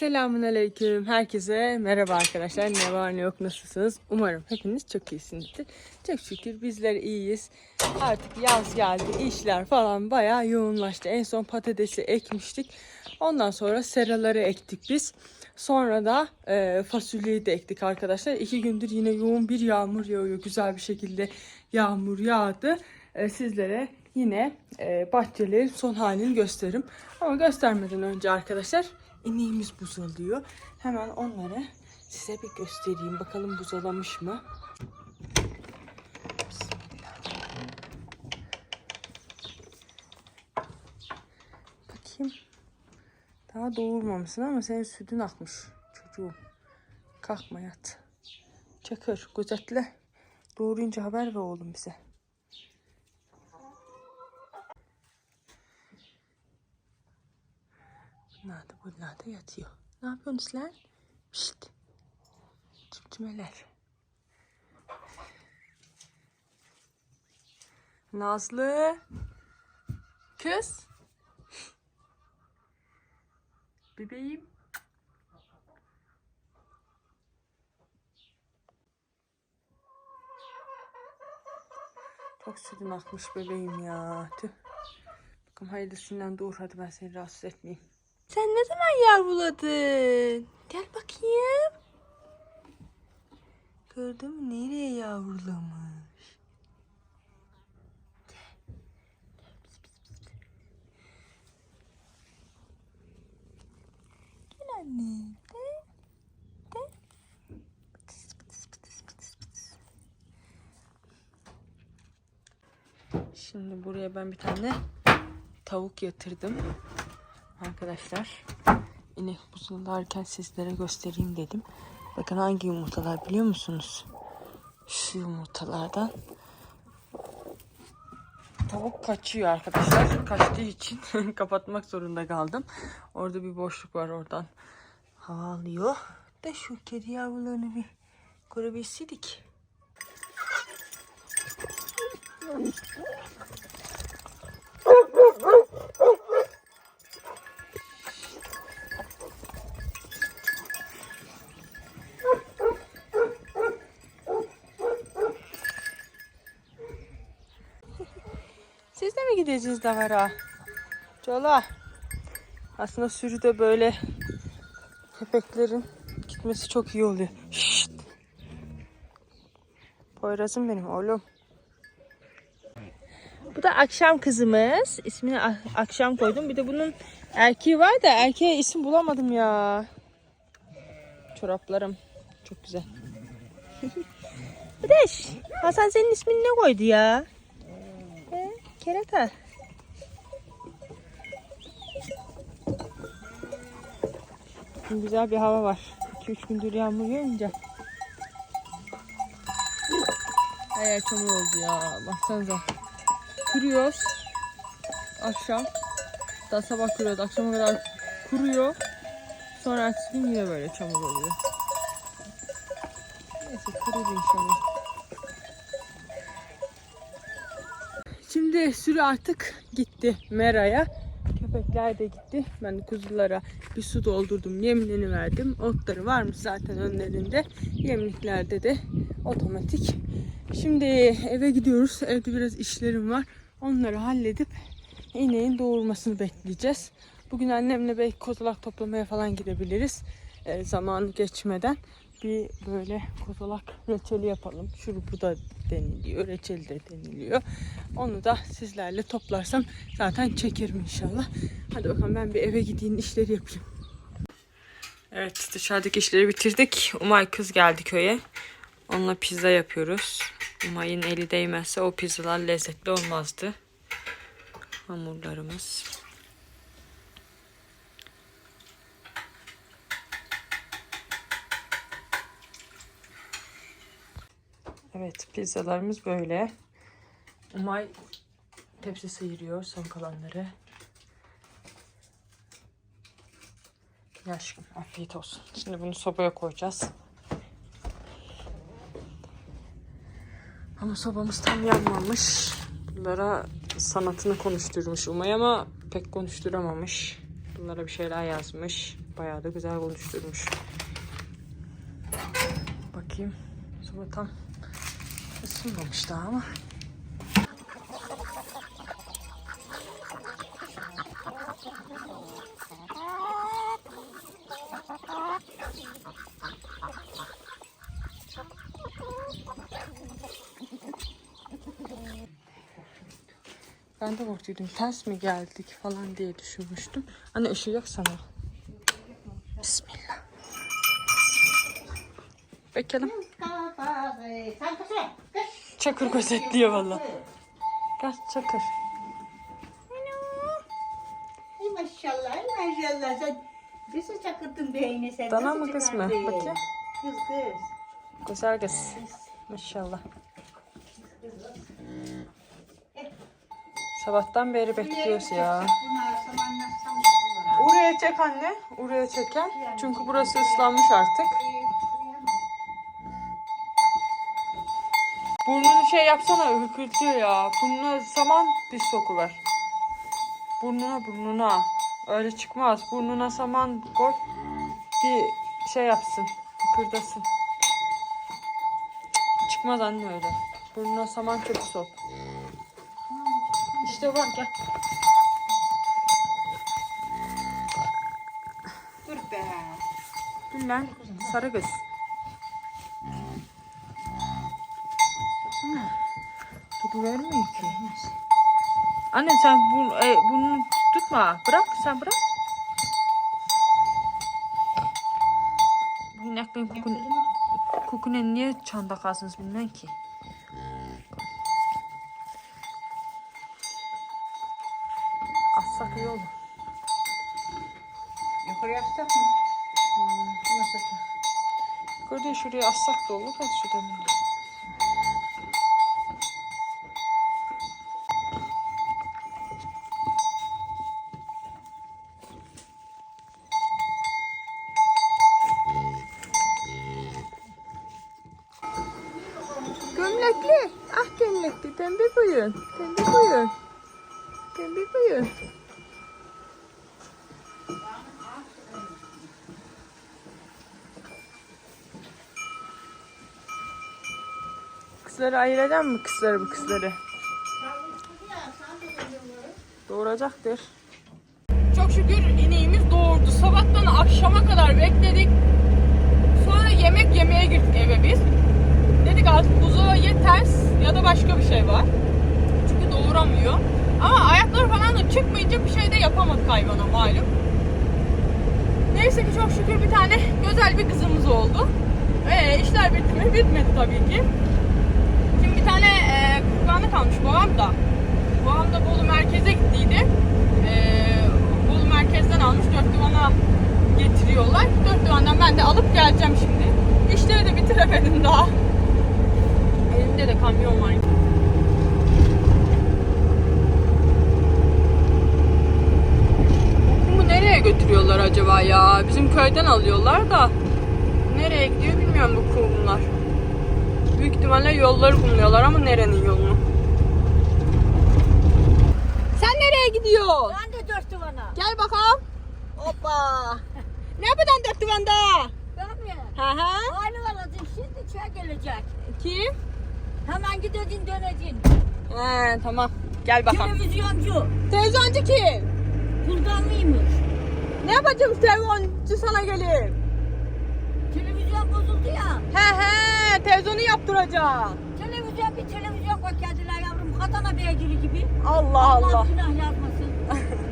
Selamun Aleyküm. Herkese merhaba arkadaşlar. Ne var ne yok nasılsınız? Umarım hepiniz çok iyisinizdir. Çok şükür bizler iyiyiz. Artık yaz geldi. işler falan bayağı yoğunlaştı. En son patatesi ekmiştik. Ondan sonra seraları ektik biz. Sonra da e, fasulyeyi de ektik arkadaşlar. İki gündür yine yoğun bir yağmur yağıyor. Güzel bir şekilde yağmur yağdı. E, sizlere yine e, bahçelerin son halini gösteririm. Ama göstermeden önce arkadaşlar ineğimiz buzalıyor. Hemen onları size bir göstereyim. Bakalım buzalamış mı? Bakayım. Daha doğurmamışsın ama senin sütün akmış çocuğum. Kalkma yat. Çakır gözetle. Doğurunca haber ver oğlum bize. Bunlar da bunlar da yatıyor. Ne yapıyorsunuz lan? Şşt. Cimcimeler. Nazlı. Kız. Bebeğim. Çok sütün akmış bebeğim ya. Tüh. Bakalım hayırlısından doğur hadi ben seni rahatsız etmeyeyim. Sen ne zaman yavruladın? Gel bakayım. Gördün mü nereye yavrulamış? Gel. Anne. Şimdi buraya ben bir tane tavuk yatırdım. Arkadaşlar inek buzullarken sizlere göstereyim dedim. Bakın hangi yumurtalar biliyor musunuz? Şu yumurtalardan. Tavuk kaçıyor arkadaşlar. Kaçtığı için kapatmak zorunda kaldım. Orada bir boşluk var oradan. Hava alıyor. Da şu kedi yavrularını bir görebilseydik. Gideceğiz Davara? Cola. Aslında sürüde böyle köpeklerin gitmesi çok iyi oluyor. Şşt. Poyraz'ım benim oğlum. Bu da akşam kızımız. İsmini akşam koydum. Bir de bunun erkeği var da erkeğe isim bulamadım ya. Çoraplarım. Çok güzel. Beş. Hasan senin ismini ne koydu ya? He, kerata. Bugün Güzel bir hava var. 2-3 gündür yağmur yağınca. Her çamur oldu ya. Baksanıza. Kuruyoruz. Akşam. Daha sabah kuruyoruz. Akşama kadar kuruyor. Sonra ertesi gün yine böyle çamur oluyor. Neyse kurur inşallah. Şimdi sürü artık gitti Mera'ya. Köpekler de gitti. Ben de kuzulara bir su doldurdum. Yemlerini verdim. Otları varmış zaten önlerinde. Yemliklerde de otomatik. Şimdi eve gidiyoruz. Evde biraz işlerim var. Onları halledip ineğin doğurmasını bekleyeceğiz. Bugün annemle belki kozalak toplamaya falan gidebiliriz. E, zaman geçmeden bir böyle kozalak reçeli yapalım. Şurubu da deniliyor, reçeli de deniliyor. Onu da sizlerle toplarsam zaten çekerim inşallah. Hadi bakalım ben bir eve gideyim işleri yapayım. Evet dışarıdaki işleri bitirdik. Umay kız geldi köye. Onunla pizza yapıyoruz. Umay'ın eli değmezse o pizzalar lezzetli olmazdı. Hamurlarımız. Evet pizzalarımız böyle. Umay tepsi sıyırıyor son kalanları. Ya aşkım afiyet olsun. Şimdi bunu sobaya koyacağız. Ama sobamız tam yanmamış. Bunlara sanatını konuşturmuş Umay ama pek konuşturamamış. Bunlara bir şeyler yazmış. Bayağı da güzel konuşturmuş. Bakayım. Soba tam ısınmamış daha ama. Ben de korktuydum. Ters mi geldik falan diye düşünmüştüm. Anne ışığı yaksana. Bismillah. Bakalım. Çakır gözetliyor valla. Gel Çakır. Ay maşallah, ay maşallah. Sen nasıl çakırdın beyni sen? Dana mı kız mı? çıkardın? Bakayım. Kız kız. Güzel kız. Maşallah. Sabahtan beri bekliyoruz ya. Bunlar. Oraya çek anne. Oraya çeker. Çünkü burası ıslanmış artık. Burnunu şey yapsana hükürtüyor ya. Burnuna saman diş sokuver. Burnuna burnuna. Öyle çıkmaz. Burnuna saman koy. Bir şey yapsın. Hükürdasın. Cık, Çıkmaz anne öyle. Burnuna saman köpü sok. İşte bak gel. Dur be. Dur lan. Sarı kız. Tutu vermiyor ki. Anne sen bu, e, bunu tutma. Bırak sen bırak. Bu ineklerin kokun, kokuna niye çanda kalsınız bilmem ki. Assak iyi olur. Yukarı yapsak mı? Nasıl? Gördüğün şuraya assak da olur. Az şuradan. Gömlekli. Ah gömlekli. Pembe boyun. Pembe boyun. Pembe boyun. Kızları ayıracak mı kızları bu kızları? Doğuracaktır. Çok şükür ineğimiz doğurdu. Sabahtan akşama kadar bekledik. Sonra yemek yemeye girdik eve biz. Dedik artık buzağa ya ters ya da başka bir şey var. Çünkü doğuramıyor. Ama ayakları falan da çıkmayınca bir şey de yapamadık hayvana malum. Neyse ki çok şükür bir tane güzel bir kızımız oldu. Ee, işler bitti mi? Bitmedi tabii ki. Şimdi bir tane e, kurbanı kalmış babam da. Babam da Bolu merkeze gittiydi. E, Bolu merkezden almış dört divana getiriyorlar. Dört divandan ben de alıp geleceğim şimdi. İşleri de bitiremedim daha. Elimde de kamyon var. Bu nereye götürüyorlar acaba ya? Bizim köyden alıyorlar da. Nereye gidiyor bilmiyorum bu kumlar. Büyük ihtimalle yolları kumluyorlar ama nerenin yolunu? Sen nereye gidiyorsun? Ben de dört duvana. Gel bakalım. Hoppa. ne yapacaksın dört divanda? Ben mi? Hı hı. Aynı aradın şimdi çay gelecek. Kim? Hemen gideceksin döneceksin. He tamam. Gel bakalım. Televizyoncu. Televizyoncu kim? Buradan mıymış? Ne yapacağım televizyoncu sana gelip? Televizyon bozuldu ya. He he televizyonu yaptıracağım. Televizyon bir televizyon koy kendiler yavrum. Katana beygiri gibi. Allah Allah. günah yazmasın.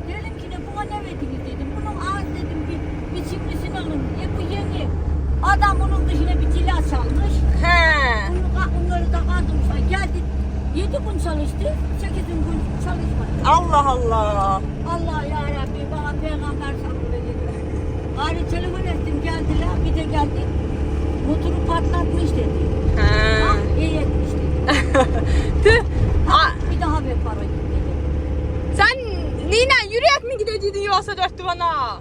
dedim ki de buna ne verdiniz dedim. Bunun ağız dedim bir biçimlisini alın. E bu yeni. Adam bunun dışına bir cila çalmış. He. Bunu, bunları da kaldırmışlar. Geldi. Yedi gün çalıştı. Sekizinci gün çalışmadı. Allah Allah. Allah ya Rabbi bana peygamber sabır dedi. Gari telefon ettim geldiler. Bir de geldi. Motoru patlatmış dedi. He. Ah iyi etmiş dedi. Tüh. Aa, Bir daha ver parayı dedi. sen Nina yürüyerek mi gideceydin yoksa dört divana?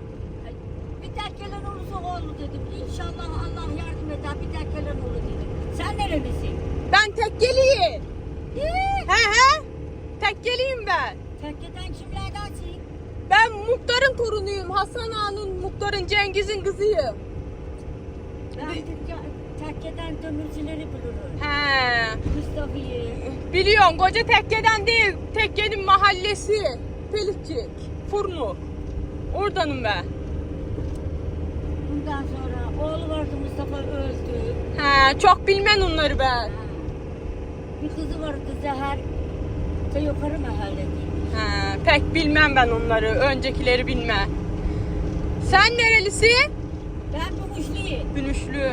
Bir tek gelen olursa olur dedim. İnşallah Allah yardım eder. Bir gelen olur dedim. Sen nerelisin? Ben tek geleyim. Ee, He he. Tek geleyim ben. Tekkeden kimlerdensin? Ben muhtarın torunuyum. Hasan Ağa'nın muhtarın Cengiz'in kızıyım. Ben de tekkeden demircileri bulurum. He. Mustafa'yı. Biliyorum koca tekkeden değil. Tekkenin mahallesi. Pelitçik. Furnu. Oradanım ben. Bundan sonra oğlu vardı Mustafa öldü. He, çok bilmem onları ben. Bir kızı vardı Zehar. Şey yukarı mahalle. He, pek bilmem ben onları. Öncekileri bilmem. Sen nerelisin? Ben. Bülüşlü.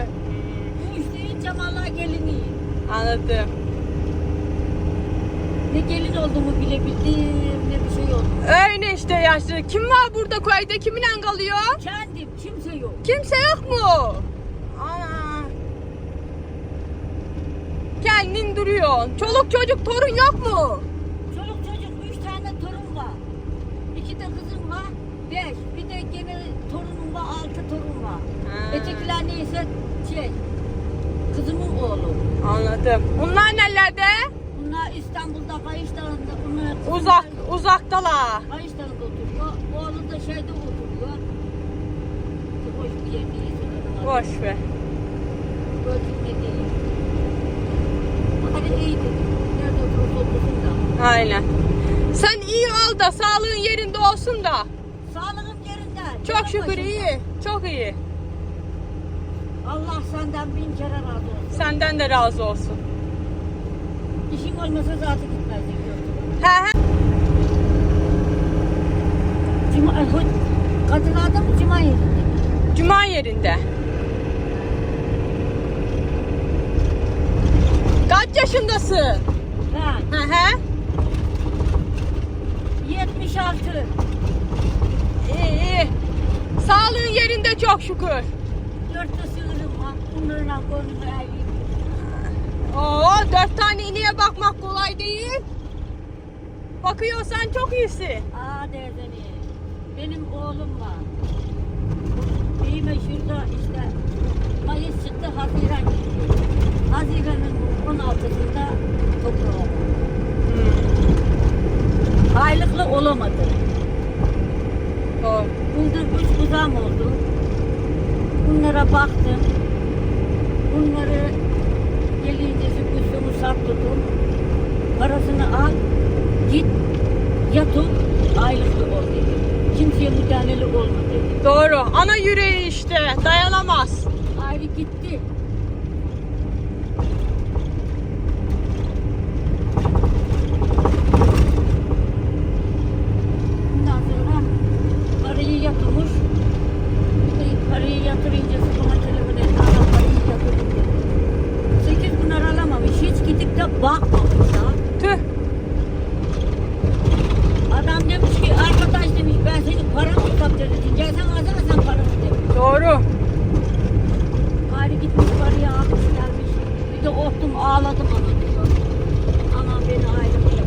Bu muşluyum Cemal'a geliniyim. Anladım. Ne gelin olduğumu bilebildim ne bir şey oldu. Öyle işte yaşlı. Kim var burada köyde? Kiminle kalıyor? Kendim kimse yok. Kimse yok mu? Ana. Kendin duruyorsun. Çoluk çocuk torun yok mu? Çoluk çocuk üç tane torun var. İki de kızım var. Beş. Bir de gene torunum var. Altı torun var. Ha. Ötekiler neyse şey. Kızımın oğlu. Anladım. Bunlar nelerde? İstanbul'da Kayış Dağı'nda. Bunlar Uzak, uzaktalar. Kayış Dağı'nda oturuyor. Oğlu da şeyde oturuyor. Boş bir yer değil. Boş ne değil. Hadi iyi dedim. Nerede oturursa otursun da. Aynen. Sen iyi ol da sağlığın yerinde olsun da. Sağlığım yerinde. Çok şükür başında. iyi. Çok iyi. Allah senden bin kere razı olsun. Senden de razı olsun. İşim olmasa zaten gitmezdik. He he. Cuma, Kadılarda mı cuma yerinde? Cuma yerinde. Kaç yaşındasın? Ben He he. 76. İyi iyi. Sağlığın yerinde çok şükür. Dörtte sığırım var. Bunlarla. Oo, dört tane ineğe bakmak kolay değil. Bakıyorsan çok iyisin. Aa derdeni. Benim oğlum var. Beyime şurada işte Mayıs çıktı Haziran gitti. Haziran'ın 16'sında toprağı. Aylıklı olamadı. Doğru. Buldur üç buzağım oldu. Bunlara baktım. Bunları gelince kuşumu sattım. Parasını al. Git yatıp aylıklı ol dedi. Kimseye müdahaleli olma dedi. Doğru. Ana yüreği işte. Dayanamaz. Ayrı gitti. Bundan sonra parayı yatırmış. E, Parayı yatırınca bana telefon etti. Adam parayı yatırdım dedi. Sekiz bin lira alamamış. Hiç gidip de bakmamış ya. Tüh. Adam demiş ki arkadaş demiş ben senin paranı kaptırdım. Gelsen alsana sen paranı demiş. Doğru. Gari gitmiş parayı almış gelmiş. Bir de ottum ağladım ana diyor. Anam beni ayrılıyor.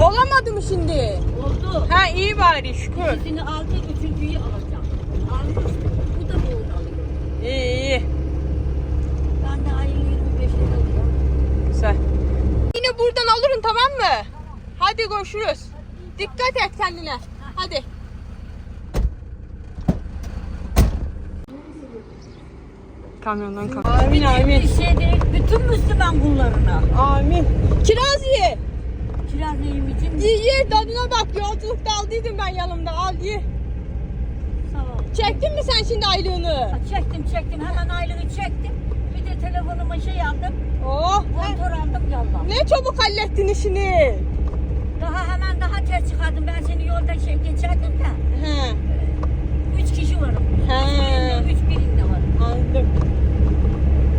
Olamadı mı şimdi? Oldu. Ha iyi bari şükür. İkisini aldı, üçüncüyü alacağım. Almış. Bu da boğun alıyor. İyi iyi. Ben de ayın 25'inde alıyorum. Güzel. Yine buradan alırım tamam mı? Hadi görüşürüz. Dikkat et kendine. Hadi. Kamyondan kalk. Amin amin. Bir şey değil, bütün Müslüman kullarına. Amin. Kiraz ye. Kiraz neyim için? Ye ye tadına bak. Yolculukta aldıydım ben yanımda. Al ye. Sağ ol. Çektin mi sen şimdi aylığını? Ha, Çektim çektim hemen aylığı çektim. Bir de telefonuma şey aldım. Oh. Motor aldım yallah. Ne çabuk hallettin işini. Tez çıkardım. Ben seni yolda şey geçerdim de. He. Üç kişi varım. He. Üç birinde var. Anladım.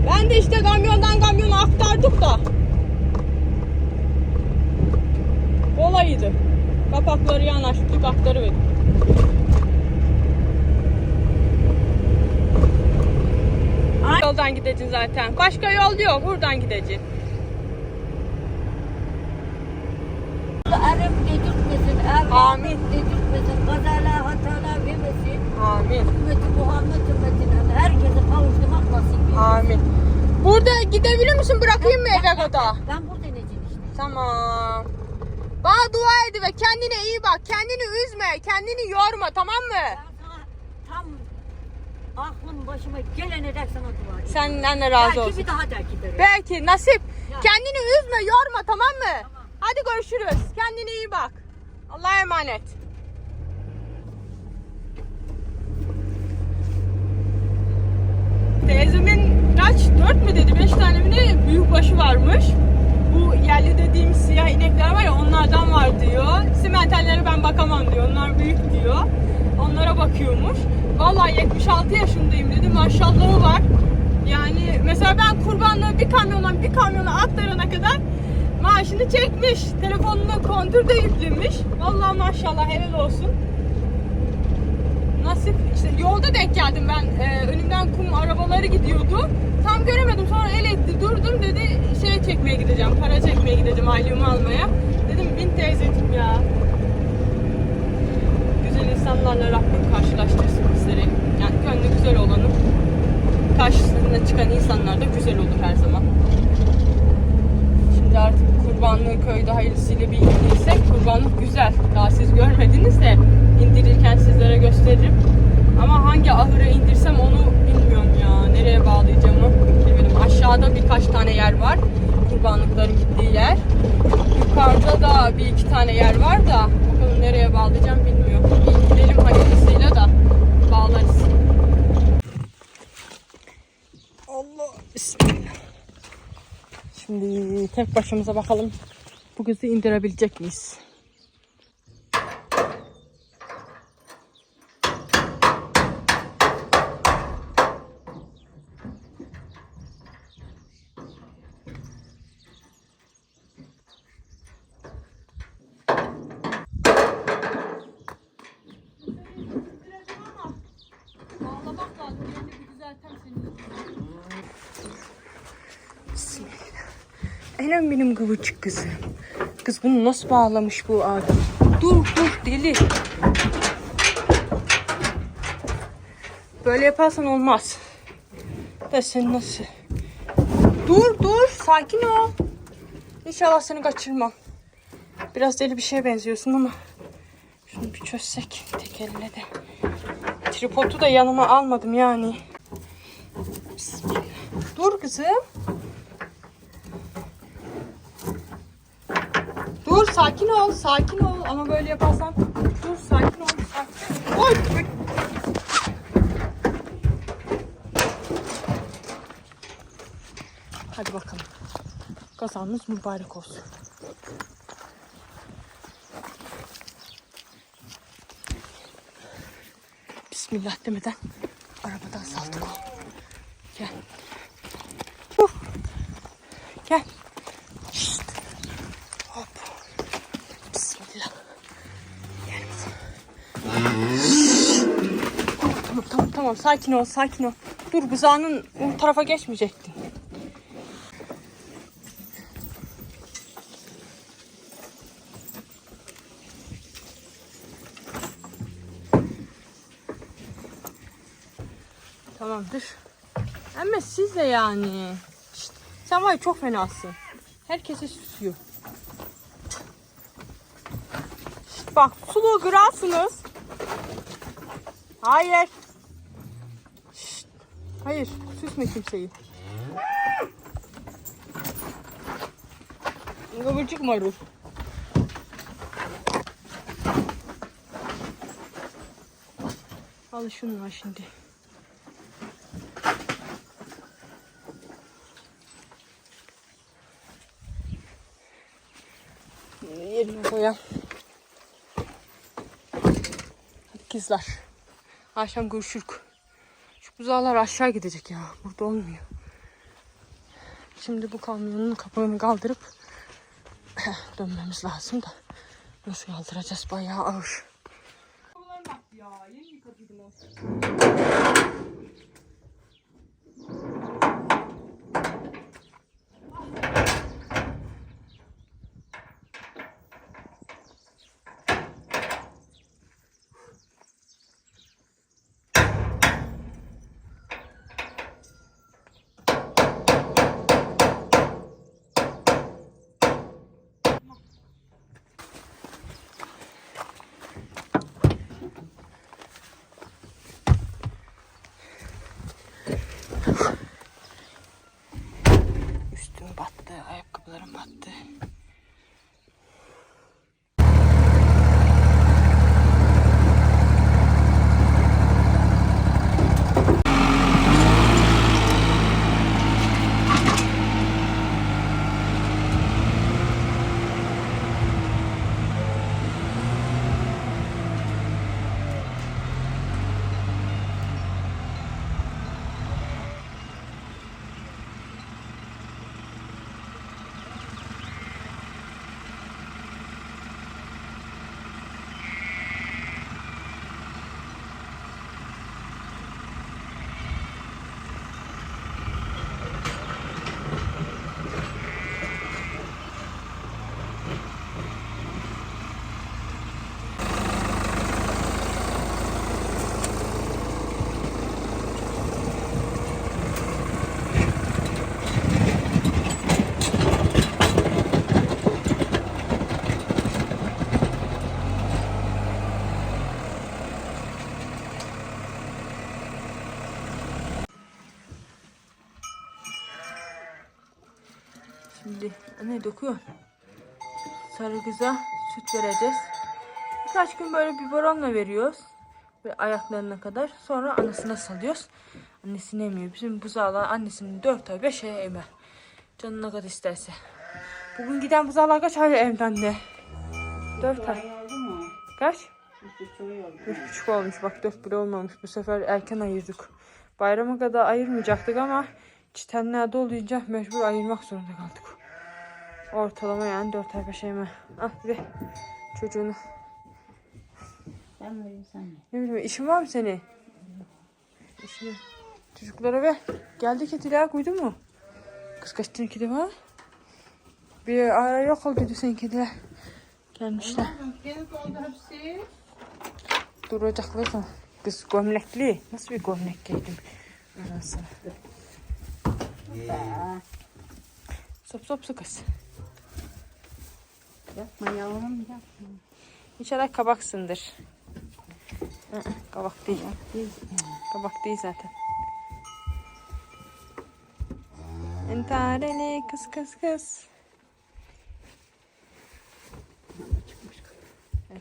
Ben de işte kamyondan kamyona aktardık da. Kolaydı. Kapakları yanaştık aktarıverdik. Yoldan gideceksin zaten. Başka yol yok. Buradan gideceksin. Amin. dedirtmesin, kazalar hatalar vermesin. Amin. Ümmeti Muhammed ümmetine herkese kavuşturmak nasip eylesin. Amin. Burada gidebilir misin? Bırakayım mı eve kadar? Ben burada neciyim işte. Tamam. Bana dua et ve kendine iyi bak. Kendini üzme. Kendini yorma tamam mı? Ben sana tam aklım başıma gelene dek sana dua edeyim. Senden de razı Belki olsun. bir daha der giderim. Belki nasip. Ya. Kendini üzme, yorma tamam mı? Tamam. Hadi görüşürüz. Kendine iyi bak. Allah'a emanet. Teyzemin kaç? Dört mü dedi? Beş tane mi ne? Büyükbaşı varmış. Bu yerli dediğim siyah inekler var ya onlardan var diyor. Simentallere ben bakamam diyor. Onlar büyük diyor. Onlara bakıyormuş. Vallahi 76 yaşındayım dedi. Maşallahı var. Yani mesela ben kurbanlığı bir kamyondan bir kamyona aktarana kadar maaşını çekmiş. Telefonuna kontür de. Vallahi maşallah helal olsun. Nasip işte yolda denk geldim ben. Ee, önümden kum arabaları gidiyordu. Tam göremedim. Sonra el etti. Durdum dedi şey çekmeye gideceğim. Para çekmeye gideceğim aylığımı almaya. Dedim bin teyzeciğim ya. Güzel insanlarla Rabbim karşılaştırsın bizleri. Yani gönlü güzel olanın karşısına çıkan insanlar da güzel olur her zaman. Kurbanlığı köyde hayırlısıyla bir indirsek kurbanlık güzel. Daha siz görmediniz de indirirken sizlere gösteririm. Ama hangi ahıra indirsem onu bilmiyorum ya. Nereye bağlayacağımı bilmiyorum. Aşağıda birkaç tane yer var. Kurbanlıkların gittiği yer. Yukarıda da bir iki tane yer var da bakalım nereye bağlayacağım bilmiyorum. Bir gidelim hayırlısıyla da bağlarız. Allah bismillah. Şimdi tek başımıza bakalım bu kızı indirebilecek miyiz? Bağlamak lazım. Yerine bir düzeltem seni. Bismillah. Enem benim kıvırcık kızım. Kız bunu nasıl bağlamış bu adam? Dur dur deli. Böyle yaparsan olmaz. Da sen nasıl? Dur dur sakin ol. İnşallah seni kaçırmam. Biraz deli bir şeye benziyorsun ama. Şunu bir çözsek tek elle de. Tripodu da yanıma almadım yani. Bismillah. Dur kızım. Dur sakin ol. Ama böyle yaparsan dur sakin ol, sakin ol. Hadi bakalım. Kazanımız mübarek olsun. Bismillah demeden arabadan saldık o. Gel. Uf. Gel. Şşt. Hop. Bismillah. Gel bakalım. Tamam tamam tamam sakin ol sakin ol. Dur buzağının o tarafa geçmeyecektin. Tamamdır. Ama siz de yani. Şşt, sen var ya çok fenasın. Herkese susuyor. Şşt, bak sulu kırarsınız. Hayır. Hayır süsme kimseyi. Kıvırcık marul. Al şunu şimdi. Yerine koyalım. Kızlar. Akşam görüşürük. Buzağlar aşağı gidecek ya. Burada olmuyor. Şimdi bu kamyonun kapağını kaldırıp dönmemiz lazım da. Nasıl kaldıracağız? Bayağı ağır. Ya, yeni yıkadıydım o. 오늘은 봤대. Ne dokuyor? Sarı kıza süt vereceğiz. Birkaç gün böyle biberonla veriyoruz. Ve ayaklarına kadar. Sonra anasına salıyoruz. Annesini emiyor. Bizim buzağlar annesinin 4 ay 5 ay emer. Canı ne kadar isterse. Bugün giden buzağlar kaç ay emdi anne? 4 ay. Kaç? İşte çok iyi oldu. Dört buçuk olmuş. Bak dört bile olmamış. Bu sefer erken ayırdık. Bayrama kadar ayırmayacaktık ama çitenler doluyunca mecbur ayırmak zorunda kaldık. Ortalama yani dört ay beş ay mı? Ah bir çocuğunu. Sen vereyim sen ver. Ne bileyim işin var mı senin? İşin. Çocuklara ver. Geldi kediler koydu mu? Kız kaç tane kedi var? Bir ara yok olduydu senin kediler. Gelmişler. Gene oldu hepsi. Duracaklar da. Kız gömlekli. Nasıl bir gömlek giydim? Anasını. Sop sop su kız. Yapma yavrum yapma. İnşallah kabaksındır. Kabak değil. Kabak değil zaten. Entareli kız kız kız.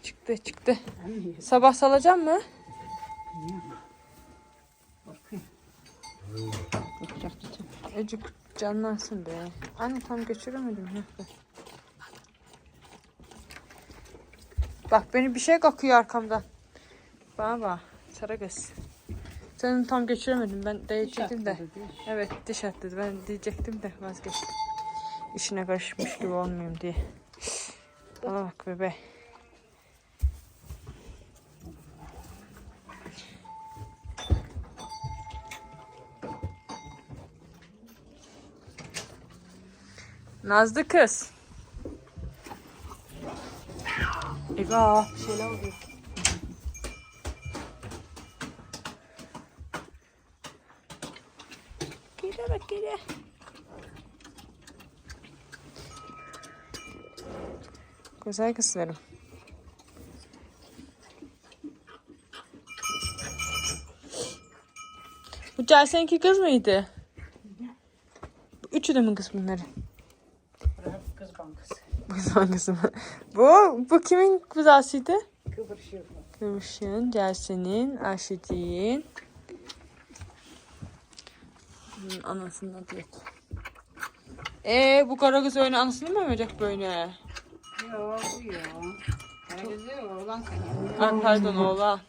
Çıktı çıktı. Sabah salacağım mı? Ecik canlansın be. Anne tam geçiremedim. Heh, Bak beni bir şey kakıyor arkamdan. Bana bak. Sarı kız. Seni tam geçiremedim. Ben diyecektim de. Evet diş attı. Ben diyecektim de vazgeçtim. İşine karışmış gibi olmayayım diye. Bana bak bebe. Nazlı kız. Eyvah bir şeyler oluyor. Gire bak gire. Güzel kızlarım. Bu Celsen'inki kız mıydı? Üçü de mi kız bunların? Burası kız bankası. Kız hangisi mi? Bu, bu kimin buzağısıydı? Kıvırışıyor. Kıvırşın, Celsen'in, Ayşeciğin. Bunun anasının adı yok. Ee, bu kara kız öyle anasını mı emecek böyle? Yok bu yok. Herkese oğlan senin. Ha, pardon oğlan.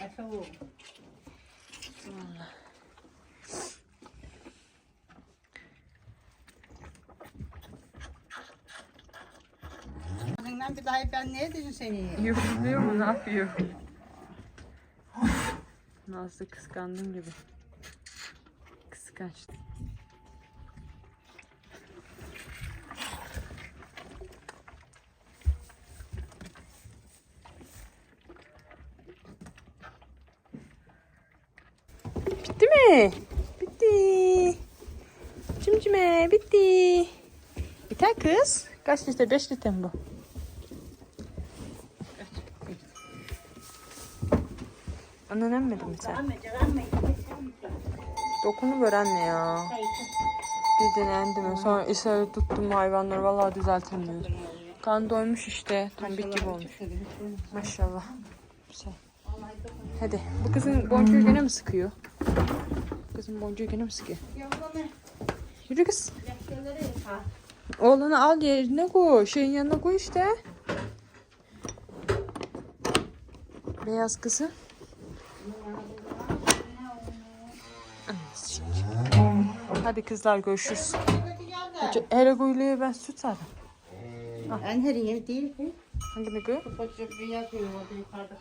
Efe o. Ağzından bir daha ben ne edeceğim seni? Yoruluyor mu? Ne yapıyor? Nazlı kıskandım gibi. Kıskançtı. Bitti mi? Bitti. Cimcime bitti. Biter kız. Kaç litre? 5 litre mi bu? Annen emmedi mi sen? Dokunu ver anne ya. Bir denendi mi? Sonra ishal tuttum hayvanları vallahi düzeltemiyor. Kan doymuş işte. Tombik gibi olmuş. Maşallah. Güzel. Hadi. Bu kızın boncuğu gene mi sıkıyor? Kızın boncuğu gene mi sıkıyor? Yürü kız. Oğlanı al yerine koy. Şeyin yanına koy işte. Beyaz kızı. Hadi kızlar görüşürüz. Hele goyluya ben süt aldım. Ben her yer değil. Hangini koy? Ufacık bir yer koyuyor orada yukarıda.